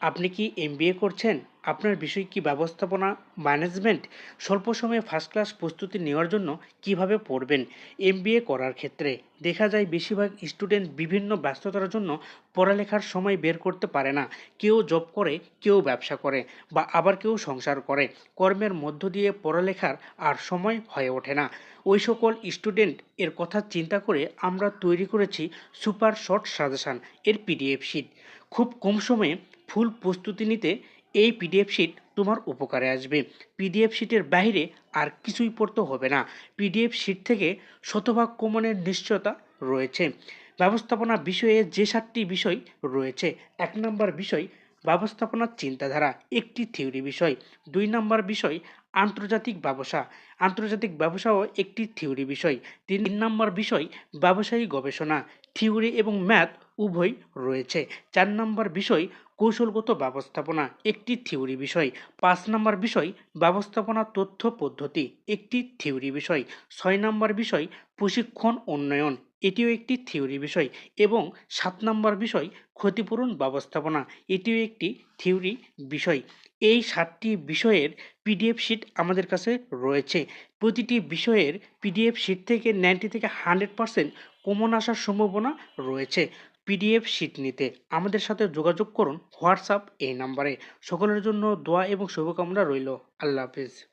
আপনি কি এমবিএ করছেন? আপনার বিষয় কি ব্যবস্থাপনা ম্যানেজমেন্ট স্বল্প সময়ে ফার্স্ট ক্লাস প্রস্তুতি নেওয়ার জন্য কীভাবে পড়বেন এমবিএ করার ক্ষেত্রে? দেখা যায় বেশিরভাগ স্টুডেন্ট বিভিন্ন ব্যস্ততার জন্য পড়ালেখার সময় বের করতে পারে না। কেউ জব করে, কেউ ব্যবসা করে বা আবার কেউ সংসার করে। কর্মের মধ্য দিয়ে পড়ালেখার আর সময় হয়ে ওঠে না। ওই সকল স্টুডেন্ট এর কথা চিন্তা করে আমরা তৈরি করেছি সুপার শর্ট সাজেশান এর পিডিএফ শিট খুব কম সময়ে ফুল প্রস্তুতি নিতে এই পিডিএফ শিট তোমার উপকারে আসবে। পিডিএফ শিটের বাইরে আর কিছুই পড়তে হবে না। পিডিএফ শিট থেকে শতভাগ কমনের নিশ্চয়তা রয়েছে। ব্যবস্থাপনা বিষয়ে যে সাতটি বিষয় রয়েছে, এক নম্বর বিষয় ব্যবস্থাপনার চিন্তাধারা, একটি থিওরি বিষয়। দুই নম্বর বিষয় আন্তর্জাতিক ব্যবসা, আন্তর্জাতিক ব্যবসাও একটি থিওরি বিষয়। তিন নম্বর বিষয় ব্যবসায়ী গবেষণা, থিওরি এবং ম্যাথ উভয় রয়েছে। চার নম্বর বিষয়, কৌশলগত ব্যবস্থাপনা। একটি থিওরি বিষয়। পাঁচ নম্বর বিষয়, ব্যবস্থাপনা তথ্য পদ্ধতি। একটি থিওরি বিষয়। ছয় নম্বর বিষয়, প্রশিক্ষণ উন্নয়ন। এটিও একটি থিওরি বিষয় এবং সাত নম্বর বিষয়, ক্ষতিপূরণ ব্যবস্থাপনা। এটিও একটি থিওরি বিষয়। এই সাতটি বিষয়ের পিডিএফ শিট আমাদের কাছে রয়েছে। প্রতিটি বিষয়ের পিডিএফ শিট থেকে নাইনটি থেকে হান্ড্রেড পারসেন্ট কমন আসার সম্ভাবনা রয়েছে। পিডিএফ শীট নিতে আমাদের সাথে যোগাযোগ করুন হোয়াটসঅ্যাপ এই নাম্বারে। সকলের জন্য দোয়া এবং শুভকামনা রইল। আল্লাহ হাফিজ।